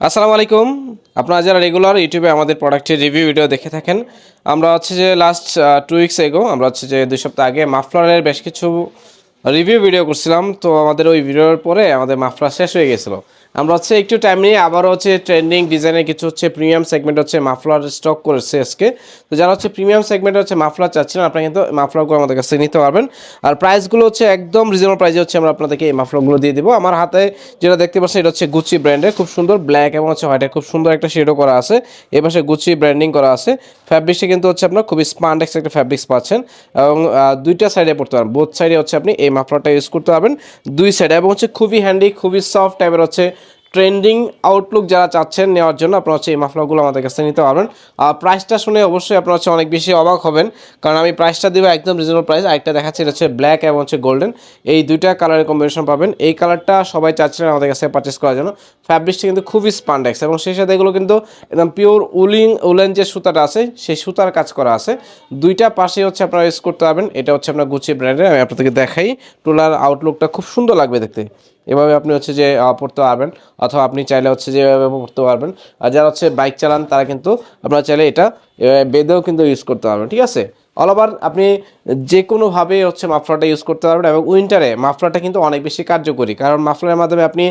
আসসালামু আলাইকুম। আপনারা যারা রেগুলার ইউটিউবে আমাদের প্রোডাক্টের রিভিউ ভিডিও দেখে থাকেন, আমরা হচ্ছে যে লাস্ট টু উইকস এগো আমরা হচ্ছে যে দুই সপ্তাহ আগে মাফলারের বেশ কিছু রিভিউ ভিডিও করছিলাম, তো আমাদের ওই ভিডিওর পরে আমাদের মাফলার শেষ হয়ে গেছিল। আমরা হচ্ছে একটু টাইম নিয়ে আবারও হচ্ছে ট্রেন্ডিং ডিজাইনের কিছু হচ্ছে প্রিমিয়াম সেগমেন্ট হচ্ছে মাফলার স্টক করেছে আজকে। তো যারা হচ্ছে প্রিমিয়াম সেগমেন্ট হচ্ছে মাফলার চাচ্ছেন আপনারা কিন্তু মাফলারগুলো আমাদের কাছে নিতে পারবেন। আর প্রাইসগুলো হচ্ছে একদম রিজনেবল প্রাইসে হচ্ছে আমরা আপনাদেরকে এই মাফলারগুলো দিয়ে দেবো। আমার হাতে যেটা দেখতে পাচ্ছেন, এটা হচ্ছে গুচি ব্র্যান্ডের খুব সুন্দর ব্ল্যাক এবং হচ্ছে হোয়াইটের খুব সুন্দর একটা শেডও করা আছে। এ পাশে গুচি ব্র্যান্ডিং করা আছে। ফ্যাব্রিক্সটা কিন্তু হচ্ছে আপনার খুবই স্পান্ডেক্স একটা ফ্যাব্রিক্স পাচ্ছেন। এবং দুইটা সাইডে পড়তে পারেন। বোথ সাইডে হচ্ছে আপনি এই মাফলারটা ইউজ করতে পারবেন। দুই সাইডে এবং হচ্ছে খুবই হ্যান্ডি খুবই সফট টাইপের হচ্ছে ট্রেন্ডিং আউটলুক যারা চাচ্ছেন নেওয়ার জন্য আপনারা হচ্ছে এই মাফলারগুলো আমাদের কাছে নিতে পারবেন। আর প্রাইসটা শুনে অবশ্যই আপনারা হচ্ছে অনেক বেশি অবাক হবেন, কারণ আমি প্রাইসটা দিব একদম রিজনেবল প্রাইস আরেকটা দেখাচ্ছি এটা হচ্ছে ব্ল্যাক এবং হচ্ছে গোল্ডেন এই দুইটা কালারের কম্বিনেশন পাবেন। এই কালারটা সবাই চাচ্ছিলেন আমাদের কাছে পারচেস করার জন্য। ফ্যাব্রিকটা কিন্তু খুবই স্পান্ডেক্স এবং সেই সাথে এগুলো কিন্তু একদম পিওর উলিং উলেন যে সুতাটা আছে, সেই সুতার কাজ করা আছে। দুইটা পাশে হচ্ছে আপনারা ইউজ করতে পারবেন। এটা হচ্ছে আপনার গুচি ব্র্যান্ডের আমি আপনাদেরকে দেখাই। টোলার আউটলুকটা খুব সুন্দর লাগবে দেখতে। এভাবে আপনি হচ্ছে যে পড়তে পারবেন। অথবা আপনি চাইলে হচ্ছে যে, এভাবে পড়তে পারবেন। আর যারা হচ্ছে বাইক চালান, তারা কিন্তু আপনারা চাইলে এটা বেঁধেও কিন্তু ইউজ করতে পারবেন, ঠিক আছে? অল ওভার আপনি যে কোনোভাবে হচ্ছে মাফলারটা ইউজ করতে পারবেন এবং উইন্টারে মাফলারটা কিন্তু অনেক বেশি কার্যকরী। কারণ মাফলারের মাধ্যমে আপনি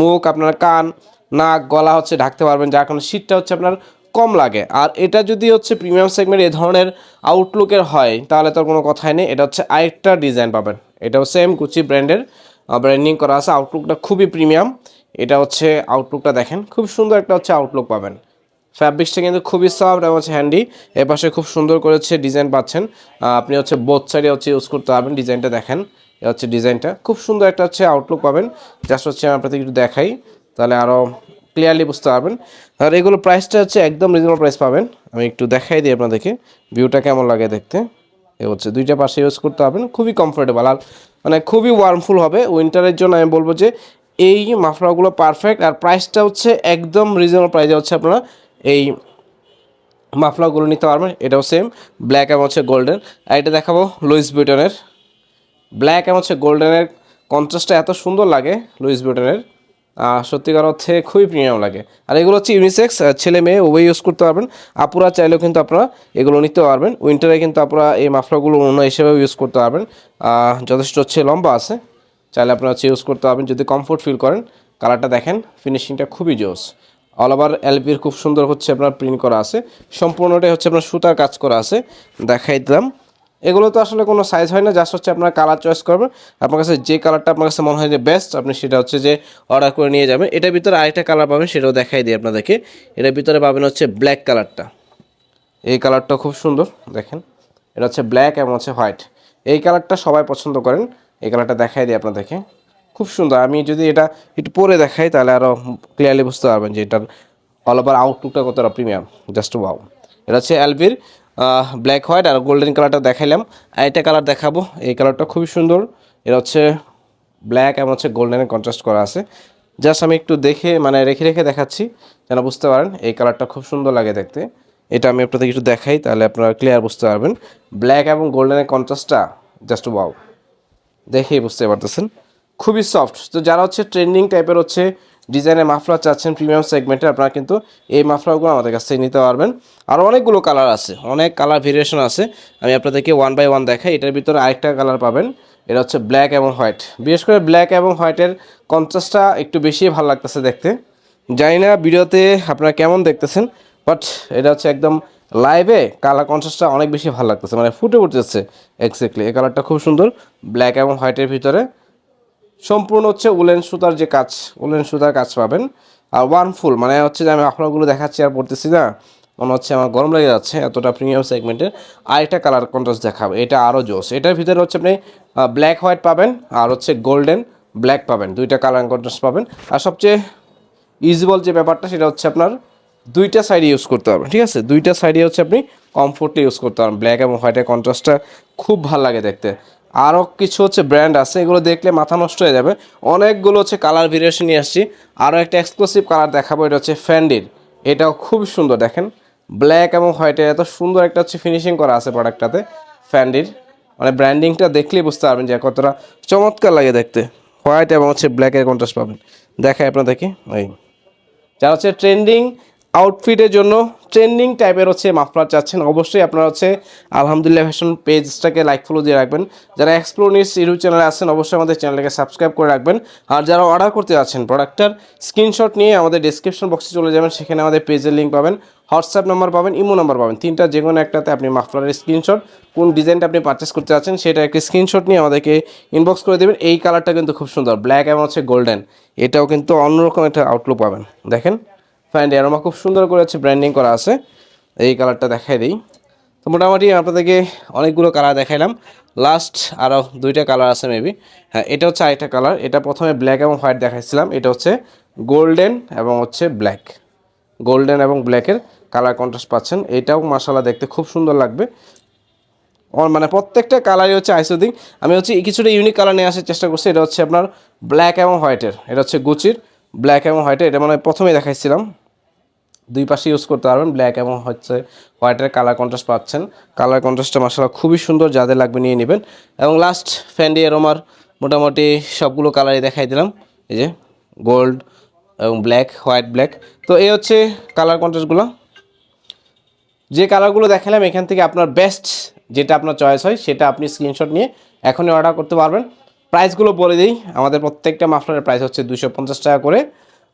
মুখ, আপনার কান, নাক, গলা হচ্ছে ঢাকতে পারবেন, যার কারণে শীতটা হচ্ছে আপনার কম লাগে। আর এটা যদি হচ্ছে প্রিমিয়াম সেগমেন্ট এ ধরনের আউটলুকের হয়, তাহলে তো কোনো কথাই নেই। এটা হচ্ছে আরেকটা ডিজাইন পাবেন। এটাও সেম কুচি ব্র্যান্ডের ব্র্যান্ডিং করা আছে। আউটলুকটা খুবই প্রিমিয়াম এটা হচ্ছে আউটলুকটা দেখেন, খুব সুন্দর একটা হচ্ছে আউটলুক পাবেন। ফ্যাব্রিক্সটা কিন্তু খুবই সফট এবং হচ্ছে হ্যান্ডি এর পাশে খুব সুন্দর করে হচ্ছে ডিজাইন পাচ্ছেন। আপনি হচ্ছে বোথ সাইডে হচ্ছে ইউজ করতে পারবেন ডিজাইনটা দেখেন। এ হচ্ছে ডিজাইনটা খুব সুন্দর একটা হচ্ছে আউটলুক পাবেন। জাস্ট হচ্ছে আমি আপনাদের একটু দেখাই, তাহলে আরও ক্লিয়ারলি বুঝতে পারবেন। আর এগুলো প্রাইসটা হচ্ছে একদম রিজনেবল প্রাইস পাবেন। আমি একটু দেখাই দিই আপনাদেরকে ভিউটা কেমন লাগে দেখতে। এ হচ্ছে দুইটা পাশে ইউজ করতে পারবেন, খুবই কমফোর্টেবল আর মানে খুবই ওয়ার্মফুল হবে। উইন্টারের জন্য আমি বলব যে এই মাফলারগুলো পারফেক্ট আর প্রাইসটা হচ্ছে একদম রিজনেবল প্রাইসে হচ্ছে আপনারা এই মাফলারগুলো নিতে পারবেন। এটাও সেম ব্ল্যাক এবং হচ্ছে গোল্ডেন আর এটা দেখাবো লুইস বিউটনের ব্ল্যাক এবং হচ্ছে গোল্ডেনের কন্ট্রাস্টটা এত সুন্দর লাগে লুইস বিউটনের সত্যিকার অর্থে খুবই প্রিমিয়াম লাগে। আর এগুলো হচ্ছে ইউনিসেক্স ছেলে মেয়ে উভয় ইউজ করতে পারবেন। আপুরা চাইলেও কিন্তু আপনারা এগুলো নিতে পারবেন। উইন্টারে কিন্তু আপনারা এই মাফলাগুলো অন্য হিসেবেও ইউজ করতে পারবেন। যথেষ্ট হচ্ছে লম্বা আছে। চাইলে আপনারা হচ্ছে ইউজ করতে পারবেন যদি কমফোর্ট ফিল করেন। কালারটা দেখেন ফিনিশিংটা খুবই জোস। অল ওভার এলপির খুব সুন্দর হচ্ছে আপনার প্রিন্ট করা আছে। সম্পূর্ণটাই হচ্ছে আপনার সুতার কাজ করা আছে। দেখাই দিলাম। এগুলো তো আসলে কোনো সাইজ হয় না জাস্ট হচ্ছে আপনার কালার চয়েস করবেন। আপনার কাছে যে কালারটা আপনার কাছে মনে হয় যে বেস্ট আপনি সেটা হচ্ছে যে অর্ডার করে নিয়ে যাবেন। এটার ভিতরে আরেকটা কালার পাবেন, সেটাও দেখাই দিই আপনাদেরকে। এটার ভিতরে পাবেন হচ্ছে ব্ল্যাক কালারটা এই কালারটা খুব সুন্দর, দেখেন। এটা হচ্ছে ব্ল্যাক এবং হচ্ছে হোয়াইট এই কালারটা সবাই পছন্দ করেন, এই কালারটা দেখাই দিই আপনাদেরকে। খুব সুন্দর, আমি যদি এটা একটু পরে দেখাই, তাহলে আরও ক্লিয়ারলি বুঝতে পারবেন যে এটার অল ওভার আউটলুকটা কতটা প্রিমিয়াম জাস্ট ওয়াও এটা হচ্ছে অ্যালভির ব্ল্যাক হোয়াইট আর গোল্ডেন কালারটা দেখাইলাম। আর এটা কালার দেখাবো। এই কালারটা খুবই সুন্দর। এটা হচ্ছে ব্ল্যাক এবং হচ্ছে গোল্ডেনের কন্ট্রাস্ট করা আছে। জাস্ট আমি একটু দেখে মানে রেখে রেখে দেখাচ্ছি, যেন বুঝতে পারেন, এই কালারটা খুব সুন্দর লাগে দেখতে। এটা আমি আপনাদের একটু দেখাই, তাহলে আপনারা ক্লিয়ার বুঝতে পারবেন। ব্ল্যাক এবং গোল্ডেনের কন্ট্রাস্টটা জাস্ট ওয়াও দেখেই বুঝতে পারতেছেন। খুবই সফট তো যারা হচ্ছে ট্রেন্ডিং টাইপের হচ্ছে ডিজাইনের মাফলার চাচ্ছেন প্রিমিয়াম সেগমেন্টে আপনারা কিন্তু এই মাফলারগুলো আমাদের কাছ থেকে নিতে পারবেন। আর অনেকগুলো কালার আছে, অনেক কালার ভেরিয়েশন আছে। আমি আপনাদেরকে ওয়ান বাই ওয়ান দেখাই, এটার ভিতরে আরেকটা কালার পাবেন, এটা হচ্ছে ব্ল্যাক এবং হোয়াইট বিশেষ করে ব্ল্যাক এবং হোয়াইটের কন্ট্রাস্টটা একটু বেশি ভালো লাগতেছে দেখতে। জানি না ভিডিওতে আপনারা কেমন দেখতেছেন বাট এটা হচ্ছে একদম লাইভে কালার কন্ট্রাস্টটা অনেক বেশি ভালো লাগতেছে মানে ফুটে উঠতেছে এক্স্যাক্টলি এই কালারটা খুব সুন্দর ব্ল্যাক এবং হোয়াইটের ভিতরে। সম্পূর্ণ হচ্ছে উলেন সুতার যে কাজ, উলেন সুতার কাজ পাবেন। আর ওয়ান ফুল মানে হচ্ছে যে আমি আপনারগুলো দেখাচ্ছি আর পড়তেছি না, মনে হচ্ছে আমার গরম লেগে যাচ্ছে, এতটা প্রিমিয়াম সেগমেন্টের আরেকটা কালার কন্ট্রাস্ট দেখাবে, এটা আরও জোস এটার ভিতরে হচ্ছে আপনি ব্ল্যাক হোয়াইট পাবেন আর হচ্ছে গোল্ডেন ব্ল্যাক পাবেন। দুইটা কালার কন্ট্রাস্ট পাবেন। আর সবচেয়ে ইউজেবল যে ব্যাপারটা, সেটা হচ্ছে আপনার দুইটা সাইডে ইউজ করতে পারবেন ঠিক আছে? দুইটা সাইডে হচ্ছে আপনি কমফোর্টলি ইউজ করতে পারবেন ব্ল্যাক এবং হোয়াইটের কন্ট্রাস্টটা খুব ভালো লাগে দেখতে। আরও কিছু হচ্ছে ব্র্যান্ড আছে, এগুলো দেখলে মাথা নষ্ট হয়ে যাবে। অনেকগুলো হচ্ছে কালার ভেরিয়েশন নিয়ে আসছি। আরও একটা এক্সক্লুসিভ কালার দেখাবো, এটা হচ্ছে ফ্যান্ডির এটাও খুব সুন্দর, দেখেন। ব্ল্যাক এবং হোয়াইটের এত সুন্দর একটা হচ্ছে ফিনিশিং করা আছে প্রোডাক্টটাতে ফ্যান্ডির মানে ব্র্যান্ডিংটা দেখলেই বুঝতে পারবেন যে কতটা চমৎকার লাগে দেখতে। হোয়াইট এবং হচ্ছে ব্ল্যাকের কন্ট্রাস্ট পাবেন। দেখাই আপনাদেরকে, এই। যারা হচ্ছে ট্রেন্ডিং আউটফিটের জন্য ট্রেন্ডিং টাইপের হচ্ছে মাফলার চাচ্ছেন। অবশ্যই আপনারা হচ্ছে আলহামদুলিল্লাহ ফ্যাশন পেজটাকে লাইক ফলো দিয়ে রাখবেন। যারা এক্সপ্লোর নিউজ ইউটিউব চ্যানেলে আছেন, অবশ্যই আমাদের চ্যানেলটাকে সাবস্ক্রাইব করে রাখবেন। আর যারা অর্ডার করতে যাচ্ছেন প্রোডাক্টটার স্ক্রিনশট নিয়ে আমাদের ডিসক্রিপশন বক্সে চলে যাবেন। সেখানে আমাদের পেজের লিঙ্ক পাবেন। হোয়াটসঅ্যাপ নাম্বার পাবেন ইমো নাম্বার পাবেন। তিনটা যে কোনো একটাতে আপনি মাফলারের স্ক্রিনশট কোন ডিজাইনটা আপনি পারচেস করতে যাচ্ছেন, সেটা একটি স্ক্রিনশট নিয়ে আমাদেরকে ইনবক্স করে দেবেন। এই কালারটা কিন্তু খুব সুন্দর ব্ল্যাক এবং হচ্ছে গোল্ডেন এটাও কিন্তু অন্যরকম একটা আউটলুক পাবেন। দেখেন। ফাইন অ্যারোমা খুব সুন্দর করে হচ্ছে ব্র্যান্ডিং করা আছে। এই কালারটা দেখাই দিই। তো মোটামুটি আপনাদেরকে অনেকগুলো কালার দেখাইলাম। লাস্ট আরও দুইটা কালার আছে মেবি হ্যাঁ এটা হচ্ছে আরেকটা কালার এটা প্রথমে ব্ল্যাক এবং হোয়াইট দেখাইছিলাম। এটা হচ্ছে গোল্ডেন এবং হচ্ছে ব্ল্যাক গোল্ডেন এবং ব্ল্যাকের কালার কন্ট্রাস্ট পাচ্ছেন। এটাও মাসালা দেখতে খুব সুন্দর লাগবে। আমার মানে প্রত্যেকটা কালারই হচ্ছে আইসোদিং আমি হচ্ছে কিছুটা ইউনিক কালার নিয়ে আসার চেষ্টা করছি। এটা হচ্ছে আপনার ব্ল্যাক এবং হোয়াইটের এটা হচ্ছে গুচির ব্ল্যাক এবং হোয়াইটের এটা মানে প্রথমেই দেখাইছিলাম। দুই পাশে ইউজ করতে পারবেন ব্ল্যাক এবং হচ্ছে হোয়াইটের কালার কন্ট্রাস্ট পাচ্ছেন। কালার কন্ট্রাস্টটা মাসালা খুবই সুন্দর, যাদের লাগবে নিয়ে নেবেন। এবং লাস্ট ফ্যান্ডি এরোমার মোটামুটি সবগুলো কালারই দেখাই দিলাম। এই যে গোল্ড এবং ব্ল্যাক হোয়াইট ব্ল্যাক তো এই হচ্ছে কালার কন্ট্রাস্টগুলো যে কালারগুলো দেখালাম, এখান থেকে আপনার বেস্ট যেটা আপনার চয়েস হয়, সেটা আপনি স্ক্রিনশট নিয়ে এখনই অর্ডার করতে পারবেন। প্রাইসগুলো বলে দিই, আমাদের প্রত্যেকটা মাফলারের প্রাইস হচ্ছে দুশো টাকা করে।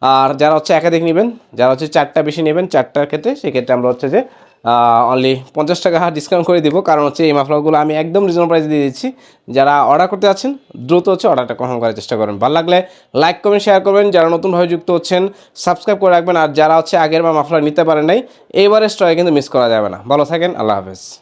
আর যারা হচ্ছে একাধিক নেবেন, যারা হচ্ছে চারটা বেশি নেবেন, চারটার ক্ষেত্রে সেক্ষেত্রে আমরা হচ্ছে যে অনলি পঞ্চাশ টাকা হার ডিসকাউন্ট করে দিব। কারণ হচ্ছে এই মাফলারগুলো আমি একদম রিজনেবল প্রাইস দিয়ে দিচ্ছি। যারা অর্ডার করতে আছেন দ্রুত হচ্ছে অর্ডারটা কনফার্ম করার চেষ্টা করবেন। ভালো লাগলে লাইক কমেন্ট শেয়ার করবেন। যারা নতুনভাবে যুক্ত হচ্ছেন সাবস্ক্রাইব করে রাখবেন। আর যারা হচ্ছে আগের বা মাফলার নিতে পারেন নাই, এইবারের স্টকে কিন্তু মিস করা যাবে না। ভালো থাকেন, আল্লাহ হাফেজ।